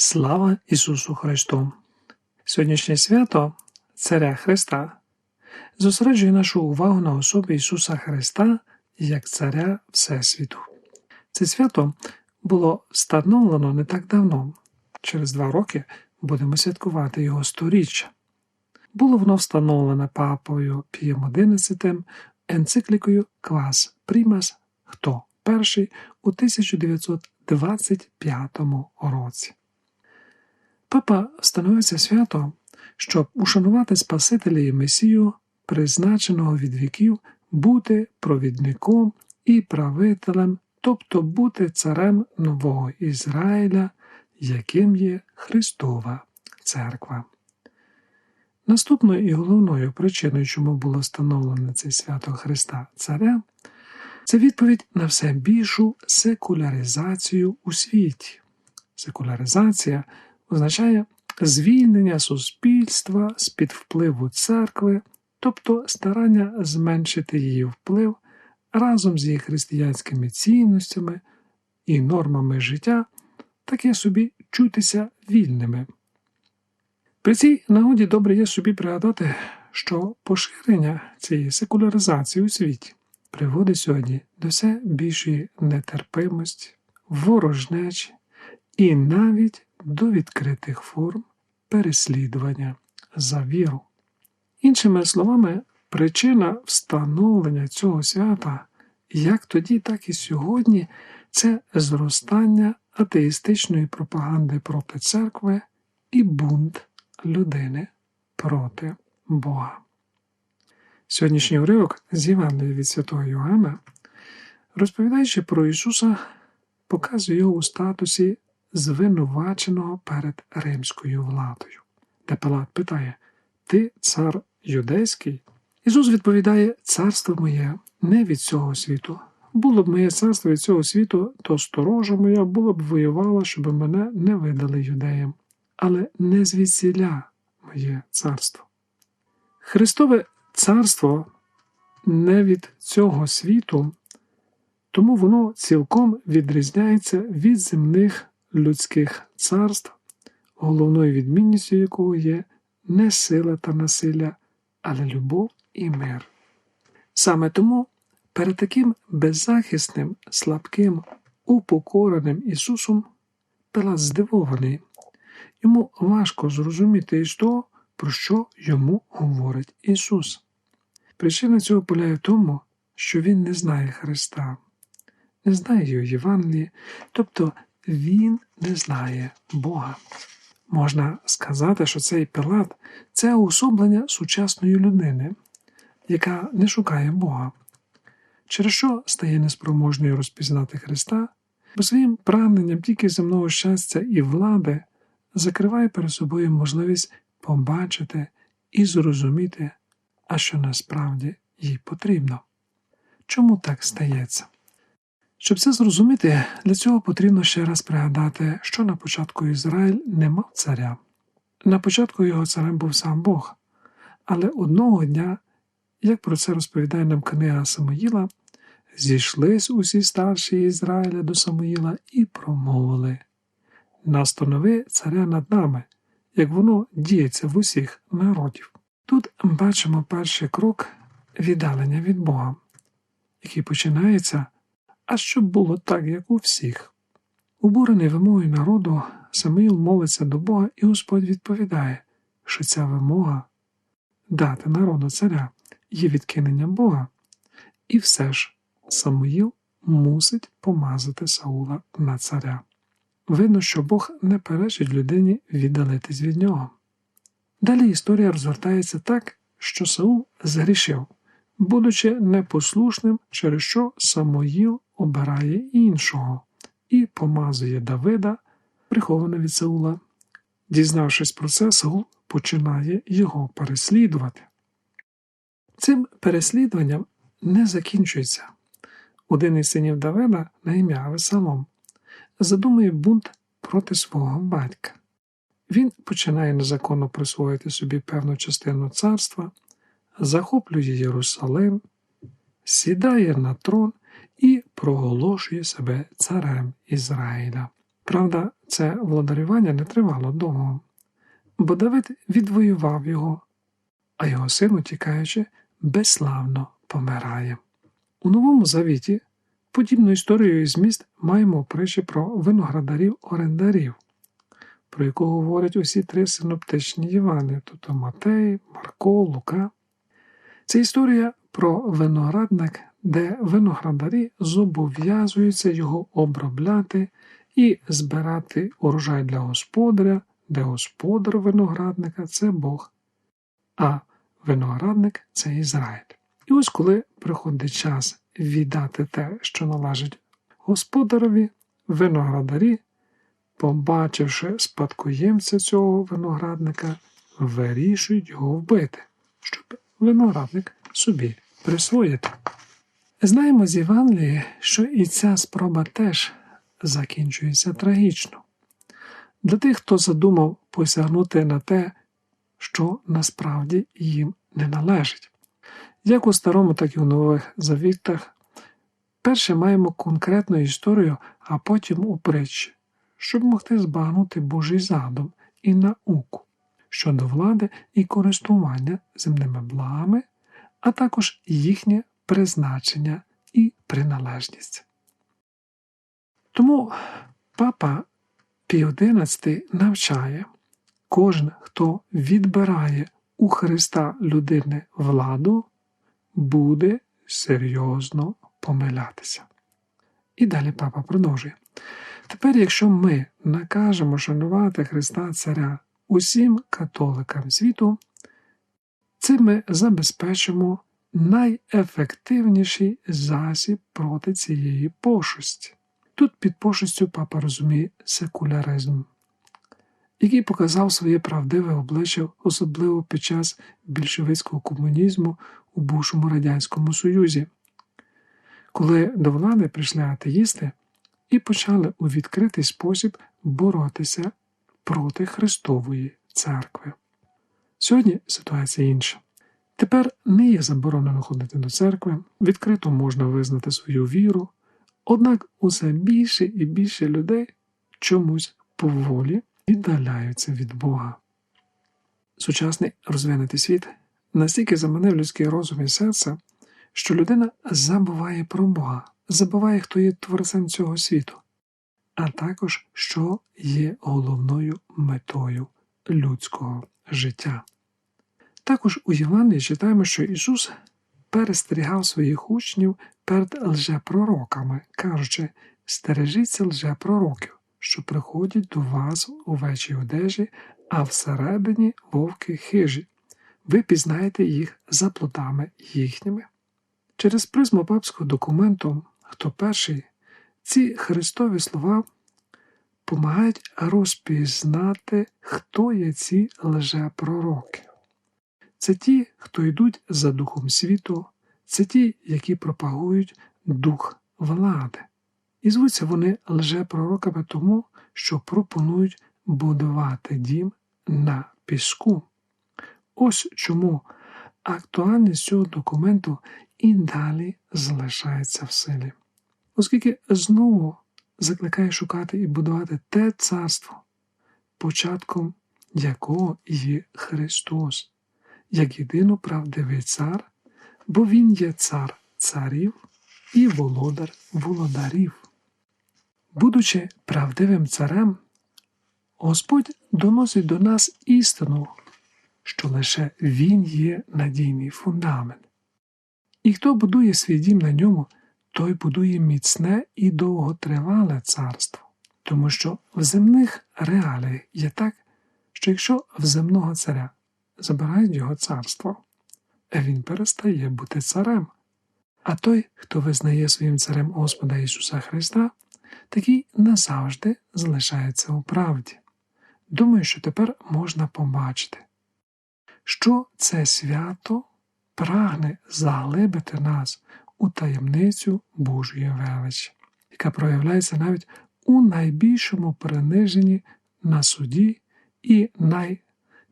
Слава Ісусу Христу! Сьогоднішнє свято Царя Христа зосереджує нашу увагу на особі Ісуса Христа як Царя Всесвіту. Це свято було встановлено не так давно. Через два роки будемо святкувати його сторіччя. Було воно встановлене папою Пієм XI енциклікою Квас Примас Хто перший у 1925 році. Папа встановив це свято, щоб ушанувати Спасителя і Месію, призначеного від віків бути провідником і правителем, тобто бути царем нового Ізраїля, яким є Христова Церква. Наступною і головною причиною, чому було встановлене це свято Христа Царя, це відповідь на все більшу секуляризацію у світі. Секуляризація означає звільнення суспільства з під впливу церкви, тобто старання зменшити її вплив разом з її християнськими цінностями і нормами життя, таке собі чутися вільними. При цій нагоді добре є собі пригадати, що поширення цієї секуляризації у світі приводить сьогодні до все більшої нетерпимості, ворожнечі і навіть до відкритих форм переслідування за віру. Іншими словами, причина встановлення цього свята як тоді, так і сьогодні це зростання атеїстичної пропаганди проти церкви і бунт людини проти Бога. Сьогоднішній уривок з Євангелія від Святого Йоанна, розповідаючи про Ісуса, показує його у статусі звинуваченого перед римською владою, де Пилат питає Ти цар юдейський? Ісус відповідає: Царство моє не від цього світу. Було б моє царство від цього світу, то сторожа моя була б воювала, щоб мене не видали юдеям, але не звідсіля моє царство. Христове царство не від цього світу, тому воно цілком відрізняється від земних людських царств, головною відмінністю якого є не сила та насилля, але любов і мир. Саме тому перед таким беззахисним, слабким, упокореним Ісусом Пилат здивований, йому важко зрозуміти із того, про що йому говорить Ісус. Причина цього полягає в тому, що Він не знає Христа, не знає його Євангелії, тобто Він не знає Бога. Можна сказати, що цей Пилат це уособлення сучасної людини, яка не шукає Бога, через що стає неспроможною розпізнати Христа, бо своїм прагненням тільки земного щастя і влади закриває перед собою можливість побачити і зрозуміти, а що насправді їй потрібно. Чому так стається? Щоб це зрозуміти, для цього потрібно ще раз пригадати, що на початку Ізраїль не мав царя. На початку його царем був сам Бог, але одного дня, як про це розповідає нам книга Самоїла, зійшлись усі старші Ізраїля до Самоїла і промовили Настанови царя над нами, як воно діється в усіх народів. Тут бачимо перший крок віддалення від Бога, який починається а щоб було так, як у всіх. Убурений вимогою народу, Самуїл молиться до Бога, і Господь відповідає, що ця вимога дати народу царя є відкинення Бога. І все ж Самуїл мусить помазати Саула на царя. Видно, що Бог не перечить людині віддалитись від нього. Далі історія розгортається так, що Саул згрішив, будучи непослушним, через що Самоїл обирає іншого і помазує Давида, приховане від Саула. Дізнавшись про це, Саул починає його переслідувати. Цим переслідуванням не закінчується. Один із синів Давида на ім'я Авесалом задумує бунт проти свого батька. Він починає незаконно присвоїти собі певну частину царства, захоплює Єрусалим, сідає на трон і проголошує себе царем Ізраїля. Правда, це владарювання не тривало довго, бо Давид відвоював його, а його син, утікаючи, безславно помирає. У Новому Завіті подібну історію і зміст маємо притчі про виноградарів-орендарів, про якого говорять усі три синоптичні Євани, тобто Матей, Марко, Лука. Це історія про виноградник, де виноградарі зобов'язуються його обробляти і збирати урожай для господаря, де господар виноградника це Бог, а виноградник це Ізраїль. І ось коли приходить час віддати те, що належить господареві, виноградарі, побачивши спадкоємця цього виноградника, вирішують його вбити, щоб виноградник собі присвоїти. Знаємо з Євангелії, що і ця спроба теж закінчується трагічно. Для тих, хто задумав посягнути на те, що насправді їм не належить. Як у старому, так і у нових завітах, перше маємо конкретну історію, а потім у притчі, щоб могти збагнути Божий задум і науку щодо влади і користування земними благами, а також їхнє призначення і приналежність. Тому папа Пій XI навчає, кожен, хто відбирає у Христа людини владу, буде серйозно помилятися. І далі папа продовжує. Тепер, якщо ми накажемо шанувати Христа Царя усім католикам світу, цим ми забезпечимо найефективніший засіб проти цієї пошусті. Тут під пошустю папа розуміє секуляризм, який показав своє правдиве обличчя, особливо під час більшовицького комунізму у бувшому Радянському Союзі, коли до влади прийшли атеїсти і почали у відкритий спосіб боротися проти Христової церкви. Сьогодні ситуація інша. Тепер не є заборонено ходити до церкви, відкрито можна визнати свою віру, однак усе більше і більше людей чомусь поволі віддаляються від Бога. Сучасний розвинутий світ настільки заманив людський розум і серце, що людина забуває про Бога, забуває, хто є творцем цього світу, а також що є головною метою людського життя. Також у Євангелії читаємо, що Ісус перестерігав своїх учнів перед лжепророками, кажучи, стережіться лжепророків, що приходять до вас у вечій одежі, а всередині вовки хижі. Ви пізнаєте їх за плодами їхніми. Через призму папського документу, хто перший, ці Христові слова помагають розпізнати, хто є ці лжепророки. Це ті, хто йдуть за духом світу, це ті, які пропагують дух влади. І звуться вони лжепророками тому, що пропонують будувати дім на піску. Ось чому актуальність цього документу і далі залишається в силі, оскільки знову закликає шукати і будувати те царство, початком якого є Христос як єдино правдивий цар, бо Він є цар царів і володар володарів. Будучи правдивим царем, Господь доносить до нас істину, що лише Він є надійний фундамент. І хто будує свій дім на ньому, той будує міцне і довготривале царство, тому що в земних реаліях є так, що якщо в земного царя забирають його царство, він перестає бути царем. А той, хто визнає своїм царем Господа Ісуса Христа, такий назавжди залишається у правді. Думаю, що тепер можна побачити, що це свято прагне заглибити нас у таємницю Божої величі, яка проявляється навіть у найбільшому приниженні на суді і най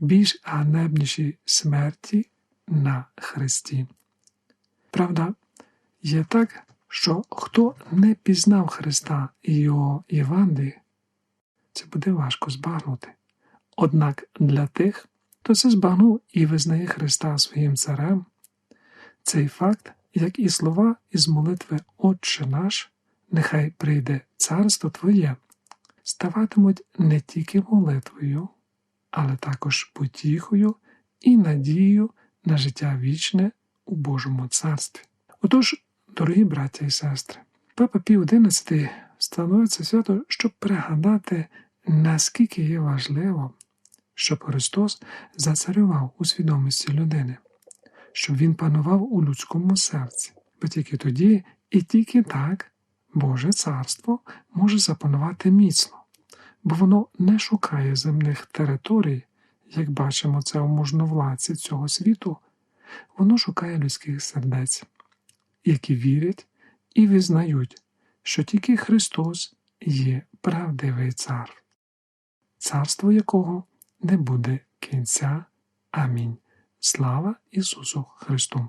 більш ганебніші смерті на Христі. Правда, є так, що хто не пізнав Христа і Його Євангелії, це буде важко збагнути. Однак для тих, хто це збагнув і визнає Христа своїм царем, цей факт, як і слова із молитви Отче наш, нехай прийде царство Твоє, ставатимуть не тільки молитвою, але також потіхою і надією на життя вічне у Божому царстві. Отож, дорогі браття і сестри, Папа Пів XI встановив це свято, щоб пригадати, наскільки є важливо, щоб Христос зацарював у свідомості людини, щоб Він панував у людському серці, бо тільки тоді і тільки так Боже царство може запанувати міцно, бо воно не шукає земних територій, як бачимо це у можновладці цього світу, воно шукає людських сердець, які вірять і визнають, що тільки Христос є правдивий цар, царство якого не буде кінця. Амінь. Слава Ісусу Христу!